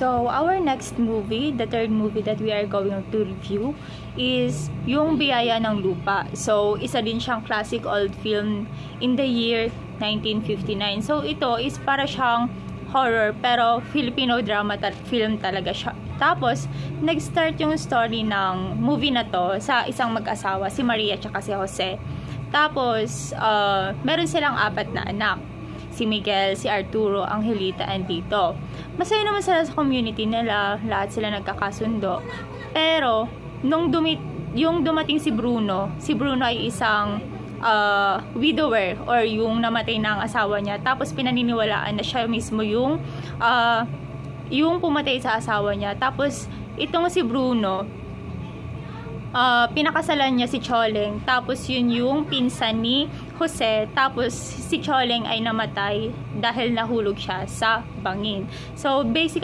So, our next movie, the third movie that we are going to review is Yung Biyaya ng Lupa. So, isa din siyang classic old film in the year 1959. So, ito is para siyang horror pero Filipino drama ta- film talaga siya. Tapos, nag-start yung story ng movie na to sa isang mag-asawa, si Maria at si Jose. Tapos, uh, meron silang apat na anak si Miguel, si Arturo, Angelita, and Tito. Masaya naman sila sa community nila, lahat sila nagkakasundo. Pero, nung dumit, yung dumating si Bruno, si Bruno ay isang uh, widower or yung namatay ng asawa niya. Tapos pinaniniwalaan na siya mismo yung uh, yung pumatay sa asawa niya. Tapos itong si Bruno, uh, pinakasalan niya si Choleng. Tapos yun yung pinsan ni Jose. Tapos si Choleng ay namatay dahil nahulog siya sa bangin. So basically,